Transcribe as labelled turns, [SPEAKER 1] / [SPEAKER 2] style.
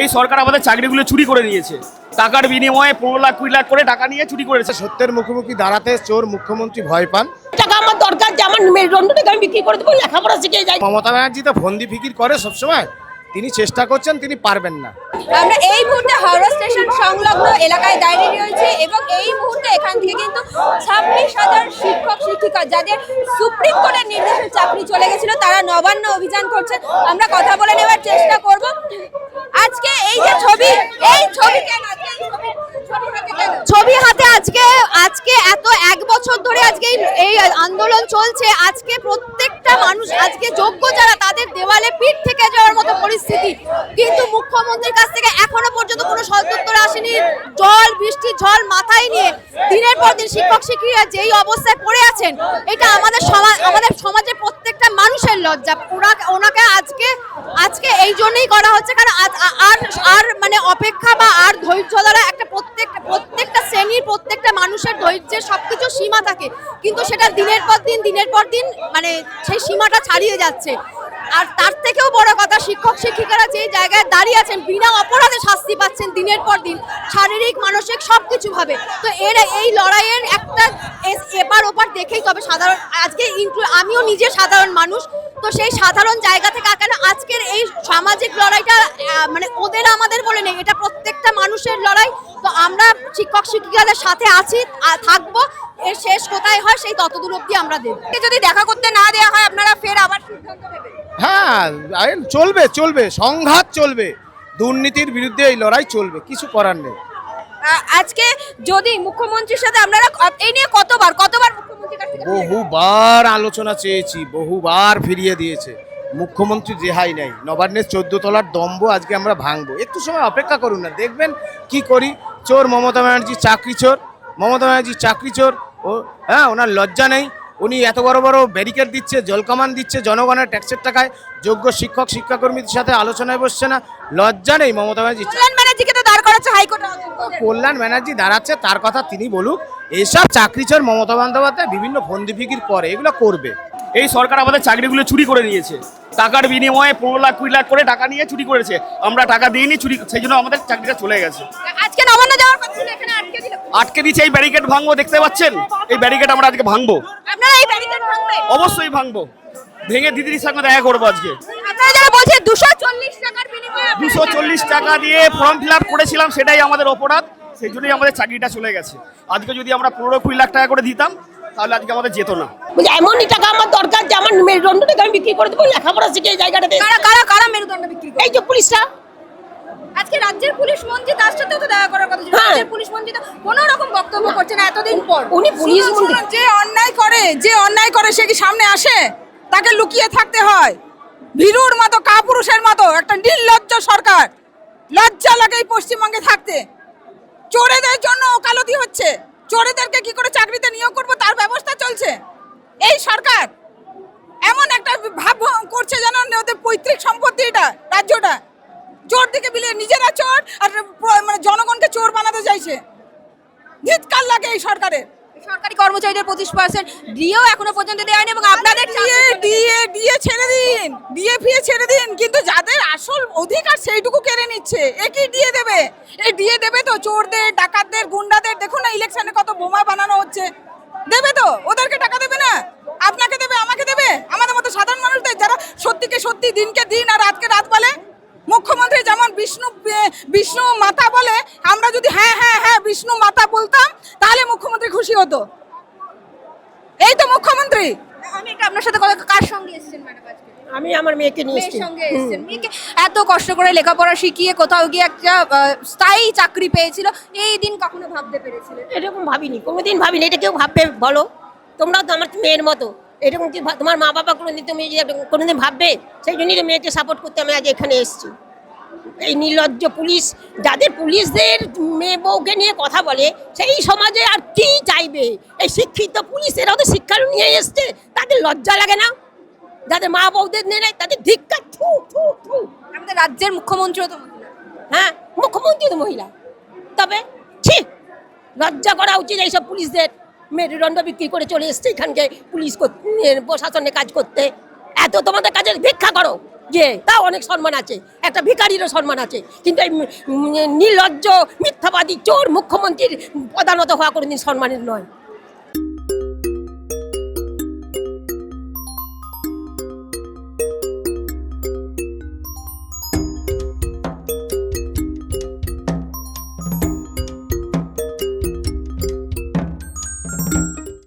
[SPEAKER 1] এই সরকার আমাদের চাকরিগুলো চুরি করে নিয়েছে। টাকার বিনিময়ে পনেরো লাখ কুড়ি লাখ করে টাকা নিয়ে চুরি করেছে।
[SPEAKER 2] সত্যের মুখোমুখি দাঁড়াতে চোর মুখ্যমন্ত্রী ভয় পান।
[SPEAKER 3] টাকা আমার দরকার যে আমার মেরুদণ্ডটাকে আমি বিক্রি করে দেবো লেখাপড়া শিখে যাই।
[SPEAKER 2] মমতা ব্যানার্জি তো ফন্দি ফিকির করে সবসময়। তিনি চেষ্টা করছেন তিনি পারবেন না।
[SPEAKER 4] আমরা এই মুহূর্তে হাওড়া স্টেশন সংলগ্ন এলাকায় দাঁড়িয়ে রয়েছে এবং এই মুহূর্তে এখান থেকে কিন্তু ছাব্বিশ হাজার শিক্ষক শিক্ষিকা যাদের সুপ্রিম কোর্টের নির্দেশে চাকরি চলে গেছিল তারা নবান্ন অভিযান করছে। আমরা কথা বলে নেওয়ার চেষ্টা করব। আজকে এই যে ছবি এই ছবি কেন ছবি- ছবি হাতে
[SPEAKER 5] ছবি হাতে আজকে আজকে এত এক বছর ধরে আজকে এই- আন্দোলন চলছে। আজকে প্রত্যেকটা মানুষ আজকে যোগ্য যারা তাদের দেওয়ালে পিঠ থেকে পরিস্থিতি। কিন্তু মুখ্যমন্ত্রীর কাছ থেকে এখনও পর্যন্ত কোনো সদুত্তর আসেনি। জল, বৃষ্টি, ঝড় মাথায় নিয়ে দিনের পর দিন শিক্ষক, শিক্ষিকা যেই অবস্থায় পড়ে আছেন, এটা আমাদের সমাজ আমাদের সমাজের প্রত্যেকটা মানুষের লজ্জা। ওনাকে আজকে আজকে এই জন্যই করা হচ্ছে কারণ আর আর মানে অপেক্ষা বা আর ধৈর্য দ্বারা একটা প্রত্যেক প্রত্যেকটা শ্রেণির, প্রত্যেকটা মানুষের ধৈর্যের সবকিছু সীমা থাকে। কিন্তু সেটা দিনের পর দিন, দিনের পর দিন মানে সেই সীমাটা ছাড়িয়ে যাচ্ছে। আর তার থেকেও বড় কথা, শিক্ষক শিক্ষিকারা যে জায়গায় দাঁড়িয়ে আছেন, বিনা অপরাধে শাস্তি পাচ্ছেন দিনের পর দিন, শারীরিক, মানসিক সবকিছু ভাবে তো এর এই লড়াইয়ের একটা এপার ওপার দেখেই তবে সাধারণ, আজকে ইনক্লু আমিও নিজে সাধারণ মানুষ, তো সেই সাধারণ জায়গা থেকে কেন আজকের এই সামাজিক লড়াইটা মানে ওদের আমাদের বলে নেই, এটা প্রত্যেকটা মানুষের লড়াই। তো আমরা শিক্ষক শিক্ষিকাদের সাথে আছি থাকব, এর শেষ কোথায় হয় সেই ততদূর অব্দি আমরা দেবো
[SPEAKER 4] যদি দেখা করতে না দেওয়া হয়, আপনারা ফের আবার সিদ্ধান্ত নেবেন
[SPEAKER 2] হ্যাঁ আরে চলবে চলবে সংঘাত চলবে। দুর্নীতির বিরুদ্ধে এই লড়াই চলবে কিছু করার নেই।
[SPEAKER 4] আজকে যদি মুখ্যমন্ত্রীর সাথে আপনারা এই নিয়ে কতবার কতবার
[SPEAKER 2] বহুবার আলোচনা চেয়েছি বহুবার ফিরিয়ে দিয়েছে। মুখ্যমন্ত্রী রেহাই নেই। নবান্নের চোদ্দ তলার দম্ব আজকে আমরা ভাঙবো। একটু সময় অপেক্ষা করুন না দেখবেন কি করি। চোর মমতা ব্যানার্জি চাকরি চোর মমতা ব্যানার্জি চাকরি চোর ও হ্যাঁ ওনার লজ্জা নেই। উনি এত বড় বড় ব্যারিকেড দিচ্ছে জলকামান দিচ্ছে জনগণের ট্যাক্সের টাকায় যোগ্য শিক্ষক শিক্ষাকর্মীদের সাথে আলোচনায় বসছে না লজ্জা নেই মমতা ব্যানার্জি।
[SPEAKER 4] কল্যাণ ব্যানার্জিকে তো দাঁড় করাচ্ছে হাইকোর্ট
[SPEAKER 2] কল্যাণ ব্যানার্জি দাঁড়াচ্ছে তার কথা তিনি বলুক এইসব চাকরিচর মমতা বন্দ্যোপাধ্যায় বিভিন্ন ফন্দিফিকির পরে করে এগুলো করবে।
[SPEAKER 1] এই সরকার আমাদের চাকরিগুলো চুরি করে নিয়েছে। টাকার বিনিময়ে পনেরো লাখ কুড়ি লাখ করে টাকা নিয়ে চুরি করেছে। আমরা টাকা দিইনি চুরি সেই জন্য আমাদের চাকরিটা চলে গেছে।
[SPEAKER 4] আজকে নবান্ন যাওয়ার কথা ছিল এখানে আটকে দিল।
[SPEAKER 1] আটকে দিচ্ছে এই ব্যারিকেড ভাঙবো দেখতে পাচ্ছেন? এই ব্যারিকেড আমরা আজকে ভাঙবো।
[SPEAKER 4] আপনারা এই ব্যারিকেড ভাঙবে
[SPEAKER 1] অবশ্যই ভাঙবো। ভেঙে দিদির সঙ্গে দেখা করব আজকে।
[SPEAKER 4] আপনারা যারা বলছে দুশো চল্লিশ টাকার বিনিময়ে
[SPEAKER 1] দুশো চল্লিশ টাকা দিয়ে ফর্ম ফিল আপ করেছিলাম সেটাই আমাদের অপরাধ। সেই জন্যই আমাদের চাকরিটা চলে গেছে। আজকে যদি আমরা পনেরো কুড়ি লাখ টাকা করে দিতাম তাহলে আজকে আমাদের যেত না।
[SPEAKER 3] এমনই টাকা আমার দরকার যে আমার মেরুদণ্ডটাকে আমি বিক্রি করে দেবো লেখাপড়া শিখে এই জায়গাটাতে।
[SPEAKER 4] কারা কারা কারা মেরুদণ্ড বিক্রি করে?
[SPEAKER 3] এই যে পুলিশটা
[SPEAKER 4] আজকে রাজ্যের পুলিশ মন্ত্রী তার সাথেও তো দেখা করার কথা ছিল।
[SPEAKER 3] হ্যাঁ।
[SPEAKER 4] রাজ্যের পুলিশ মন্ত্রী তো কোনো রকম বক্তব্য করছে না এতদিন পর।
[SPEAKER 3] উনি পুলিশ মন্ত্রী।
[SPEAKER 6] যে অন্যায় করে যে অন্যায় করে সে কি সামনে আসে? তাকে লুকিয়ে থাকতে হয়। ভীরুর মতো কাপুরুষের মতো একটা নির্লজ্জ সরকার। লজ্জা লাগে এই পশ্চিমবঙ্গে থাকতে। চোরেদের জন্য ওকালতি হচ্ছে। চোরেদেরকে কি করে চাকরিতে নিয়োগ করব তার ব্যবস্থা চলছে এই সরকার এমন একটা ভাব করছে যেন ওদের পৈতৃক সম্পত্তি এটা রাজ্যটা চোর দিকে বিলিয়ে নিজেরা চোর আর প্র- মানে জনগণকে চোর চাইছে ধিৎকার লাগে এই সরকারের
[SPEAKER 4] সরকারি কর্মচারীদের পঁচিশ পার্সেন্ট ডিও এখনও পর্যন্ত দেওয়া হয়নি এবং আপনাদের
[SPEAKER 6] দিয়ে দিয়ে দিয়ে ছেড়ে দিন দিয়ে ফিয়ে ছেড়ে দিন। কিন্তু যাদের আসল অধিকার সেইটুকু কেড়ে নিচ্ছে এ কি দিয়ে দেবে? এই দিয়ে দেবে তো চোরদের ডাকাতদের গুন্ডাদের। দেখুন না ইলেকশনে কত বোমা বানানো হচ্ছে। দেবে তো ওদেরকে টাকা দেবে না। আপনাকে দেবে আমাকে দেবে। আমাদের মতো সাধারণ মানুষদের যারা সত্যিকে সত্যি দিনকে দিন আর রাতকে রাত বলে বিষ্ণু মাতা বলে আমরা যদি হ্যাঁ হ্যাঁ হ্যাঁ বিষ্ণু মাতা বলতাম তাহলে মুখ্যমন্ত্রী খুশি হতো। এই তো মুখ্যমন্ত্রী।
[SPEAKER 4] আমি একটু আপনার সাথে কথা কার সঙ্গে এসেছেন ম্যাডাম আজকে?
[SPEAKER 3] আমি আমার মেয়েকে নিয়ে এসেছি।
[SPEAKER 4] সঙ্গে এসেছেন। মেয়েকে এত কষ্ট করে লেখাপড়া শিখিয়ে কোথাও গিয়ে একটা স্থায়ী চাকরি পেয়েছিল এই দিন কখনো ভাবতে পেরেছিলেন?
[SPEAKER 3] এরকম ভাবিনি কোনোদিন ভাবিনি এটা কেউ ভাববে বলো। তোমরাও তো আমার মেয়ের মতো। এরকম কি তোমার মা বাবা কোনোদিন তুমি যে কোনোদিন ভাববে? সেই জন্যই তো মেয়েকে সাপোর্ট করতে আমি আজ এখানে এসেছি। এই নির্লজ্জ পুলিশ যাদের পুলিশদের মেয়ে বউকে নিয়ে কথা বলে সেই সমাজে আর কি চাইবে? এই শিক্ষিত পুলিশেরাও তো শিক্ষা নিয়ে এসছে তাদের লজ্জা লাগে না? যাদের মা বউদের নিয়ে নেয় তাদের ধিক্কার থু থু থু।
[SPEAKER 4] আমাদের রাজ্যের মুখ্যমন্ত্রীও তো মহিলা।
[SPEAKER 3] হ্যাঁ মুখ্যমন্ত্রী তো মহিলা। তবে ছি লজ্জা করা উচিত এইসব পুলিশদের। মেরুদণ্ড বিক্রি করে চলে এসছে এখানকে পুলিশ প্রশাসনে কাজ করতে। এত তোমাদের কাজে ভিক্ষা করো। যে তা অনেক সম্মান আছে। একটা ভিকারিরও সম্মান আছে। কিন্তু এই নির্লজ্জ, মিথ্যাবাদী, চোর মুখ্যমন্ত্রীর প্রধানত হওয়া কোনোদিন সম্মানের নয়।